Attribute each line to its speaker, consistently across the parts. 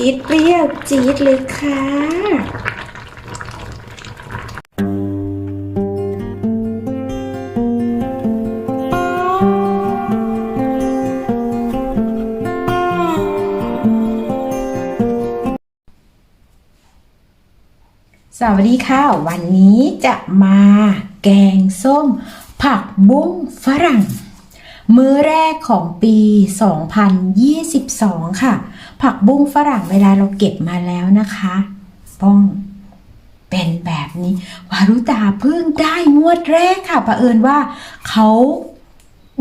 Speaker 1: จี๊ดเปรี้ยวจี๊ดเลยค่ะ สวัสดีค่ะ วันนี้จะมาแกงส้ม ผักบุ้งฝรั่ง มื้อแรกของปี 2022 ค่ะ ผักบุ้งฝรั่งเวลาเราเก็บมาแล้วนะคะป้องเป็นแบบนี้ วารุตาเพิ่งได้งวดแรกค่ะประเอิญว่าเขา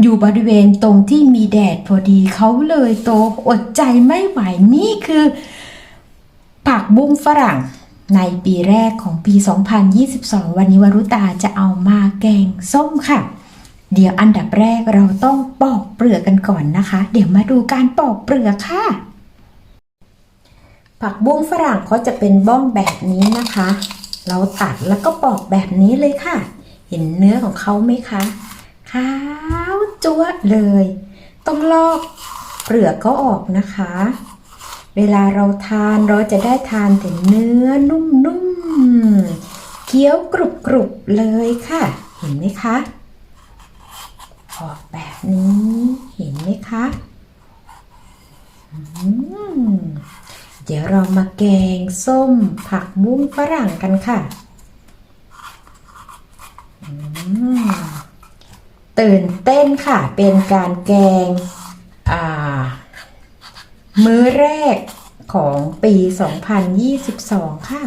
Speaker 1: อยู่บริเวณตรงที่มีแดดพอดีเขาเลยโตอดใจไม่ไหวนี่คือ ผักบุ้งฝรั่งในปีแรกของปี 2022 วันนี้วรุตาจะเอามาแกงส้มค่ะ เดี๋ยวอันดับแรกเราต้องปอกเปลือกกันก่อนนะคะ เดี๋ยวมาดูการปอกเปลือกค่ะ ผักบุ้งฝรั่งเขาจะเป็นบ้องแบบนี้นะคะ เราตัดแล้วก็ปอกแบบนี้เลยค่ะ เห็นเนื้อของเขาไหมคะขาวจั๊วเลย ต้องลอกเปลือกเขาออกนะคะ เวลาเราทานเราจะได้ทานแต่เนื้อนุ่มๆเคี้ยวกรุบๆเลยค่ะ เห็นไหมคะออกแบบนี้เห็นไหมคะอืม เดี๋ยวเรามาแกงส้มผักบุ้งฝรั่งกันค่ะ ตื่นเต้นค่ะ เป็นการแกงมื้อแรกของปี 2022 ค่ะ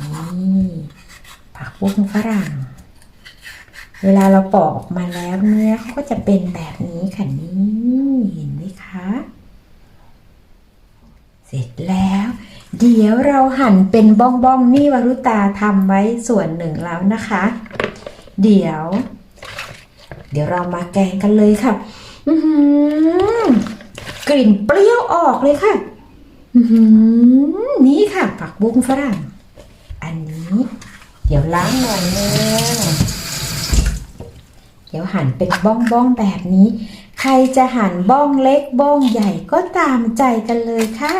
Speaker 1: นี่ ผักบุ้งฝรั่ง เวลาเราปอกมาแล้วเนื้อเขาก็จะเป็นแบบนี้ค่ะนี่ เห็นไหมคะ ร็จแล้ว เดี๋ยวเราหั่นเป็นบ้องๆนี่วรุตาทำไว้ส่วนหนึ่งแล้วนะคะ เดี๋ยว เดี๋ยวเรามาแกงกันเลยค่ะอือหือกลิ่นเปรี้ยวออกเลยค่ะอือหือนี่ค่ะ ผักบุ้งฝรั่ง อันนี้ เดี๋ยวล้างหน่อยนึงเดี๋ยวหั่นเป็นบ้องบ้องๆแบบนี้ ใครจะหั่นบ้องเล็กบ้องใหญ่ก็ตามใจกันเลยค่ะ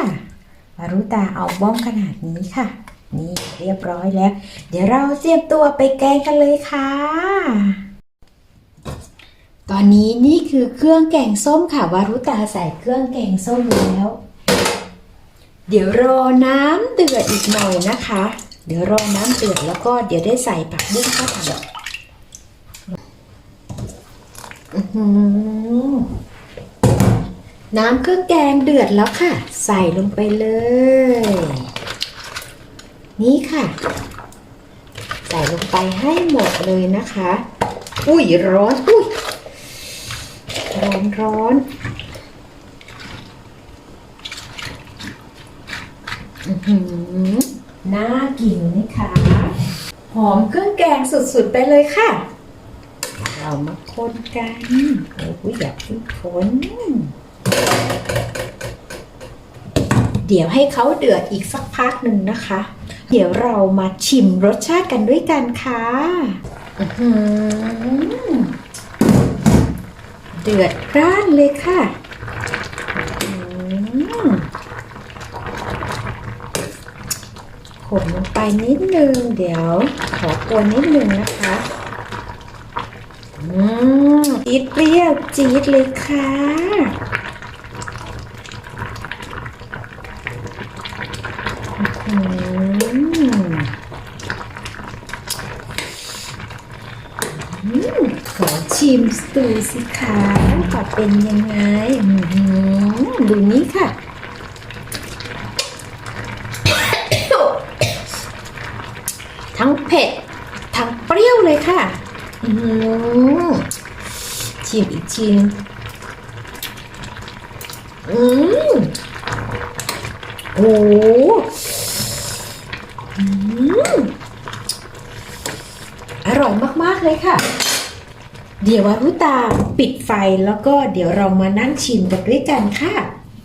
Speaker 1: วารุตาเอาบ้องขนาดนี้ค่ะ นี่เรียบร้อยแล้ว เดี๋ยวเราเตรียมตัวไปแกงกันเลยค่ะ ตอนนี้นี่คือเครื่องแกงส้มค่ะวารุตาใส่เครื่องแกงส้มแล้ว เดี๋ยวรอน้ำเดือดอีกหน่อยนะคะ เดี๋ยวรอน้ำเดือดแล้วก็เดี๋ยวได้ใส่ผักบุ้งเข้าไปอือหือ น้ำเครื่องแกงเดือดแล้วค่ะ ใส่ลงไปเลย นี่ค่ะ ใส่ลงไปให้หมดเลยนะคะ อุ้ยร้อนอุ้ยร้อนร้อนอื้อหือน่ากินไหมคะหอมเครื่องแกงสุดๆไปเลยค่ะ เรามาคนกันโอ้ยอยาเพิ่งคน เดี๋ยวให้เขาเดือดอีกสักพักหนึ่งนะคะ เดี๋ยวเรามาชิมรสชาติกันด้วยกันค่ะเดือดร้านเลยค่ะขมลงไปนิดนึง เดี๋ยว ขอกวนนิดนึงนะคะอืมจี๊ดเปรี้ยวจี๊ดเลยค่ะอืม อืม ขอชิมดูสิคะว่าเป็นยังไงอื้อหือดูนี้ค่ะ ทั้งเผ็ด ทั้งเปรี้ยวเลยค่ะอือหือชิมอีกชิมอืมโอ้ม อร่อยมากเลยค่ะ เดี๋ยววารุตาปิดไฟแล้วก็เดี๋ยวเรามานั่งชิมกันด้วยกันค่ะ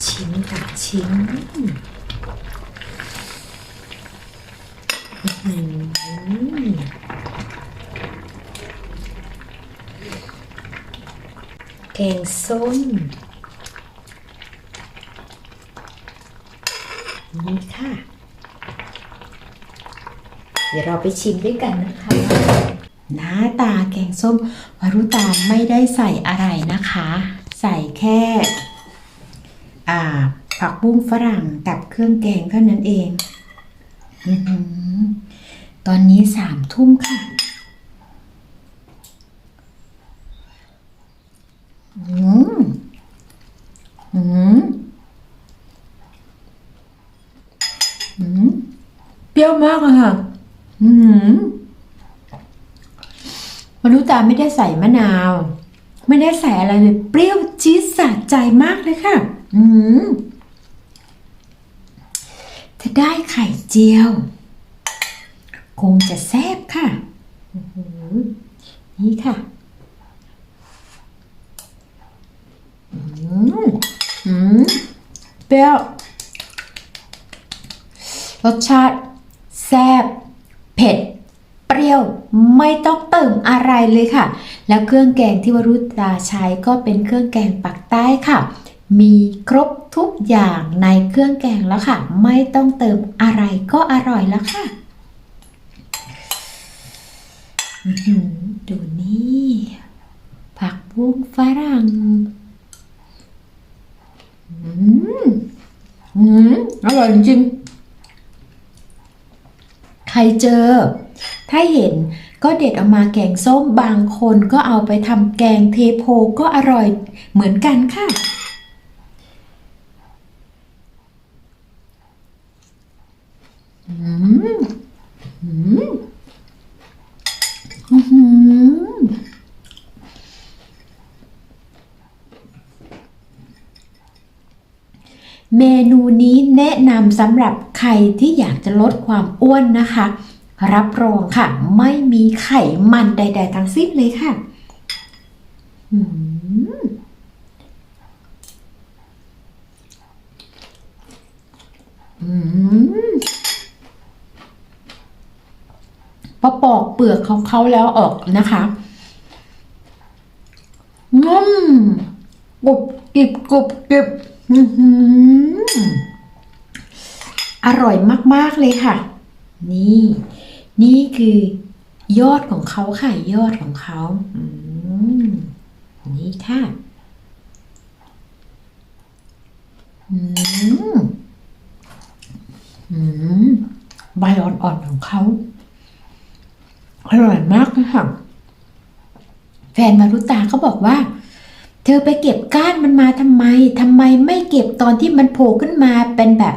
Speaker 1: ชิมค่ะชิมอื้อหือแกงส้มนี่ค่ะ เดี๋ยวเราไปชิมด้วยกันนะคะ หน้าตาแกงส้มวารุตาไม่ได้ใส่อะไรนะคะ ใส่แค่อ่าผักบุ้งฝรั่งกับเครื่องแกงเท่านั้นเองอื้อหือตอนนี้สามทุ่มค่ะอืมอืมอืมเปรี้ยวมากอะค่ะ อืมมนุษย์ตาไม่ได้ใส่มะนาว ไม่ได้ใส่อะไรเลย เปรี้ยวจี๊ดสะใจมากเลยค่ะ อืมถ้าได้ไข่เจียว คงจะแซ่บค่ะ นี่ค่ะ อืมอืมเปรี้ยวรสชาติ รียว ไม่ต้องเติมอะไรเลยค่ะ แล้วเครื่องแกงที่วรุตาใช้ก็เป็นเครื่องแกงปักใต้ค่ะ มีครบทุกอย่างในเครื่องแกงแล้วค่ะ ไม่ต้องเติมอะไรก็อร่อยแล้วค่ะดูนี่ ผักบุ้งฝรั่งอืมอืมอร่อยจริงใครเจอ ถ้าเห็นก็เด็ดเอามาแกงส้มบางคนก็เอาไปทำแกงเทโพก็อร่อยเหมือนกันค่ะ อืม อืมอื้อหือเมนูนี้แนะนำสำหรับใครที่อยากจะลดความอ้วนนะคะ รับรองค่ะ ไม่มีไขมันใด ๆทั้งสิ้นเลยค่ะอืมอืมพอปอกเปลือกของเขาแล้วออกนะคะงมกรุบกริบกรุบกริบอื้อหืออร่อยมาก ๆ เลยค่ะ นี่ นี่คือยอดของเขาค่ะ ยอดของเขาอืมนี่ค่ะอืมอืมใบอ่อนๆของเขาอร่อยมากค่ะแฟนมารุตาเขาบอกว่า เธอไปเก็บก้านมันมาทำไมทำไมไม่เก็บตอนที่มันโผล่ขึ้นมาเป็นแบบ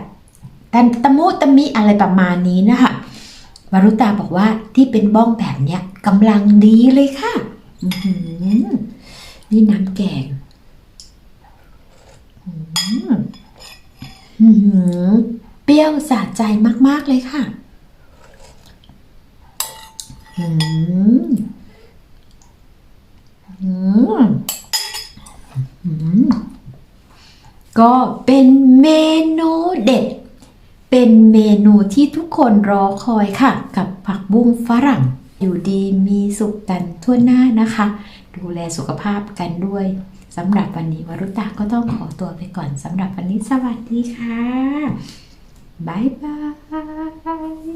Speaker 1: ตันตะมุตะมิอะไรประมาณนี้นะคะ วารุตาบอกว่าที่เป็นบ้องแบบเนี้ยกำลังดีเลยค่ะนี่น้ำแกงเปรี้ยวสะใจมาก ๆ เลยค่ะก็เป็นเมนูเด็ด เป็นเมนูที่ทุกคนรอคอยค่ะ กับผักบุ้งฝรั่ง อยู่ดีมีสุขกันทั่วหน้านะคะ ดูแลสุขภาพกันด้วยสำหรับวันนี้วรุตาก็ต้องขอตัวไปก่อนสำหรับวันนี้สวัสดีค่ะ บ๊ายบาย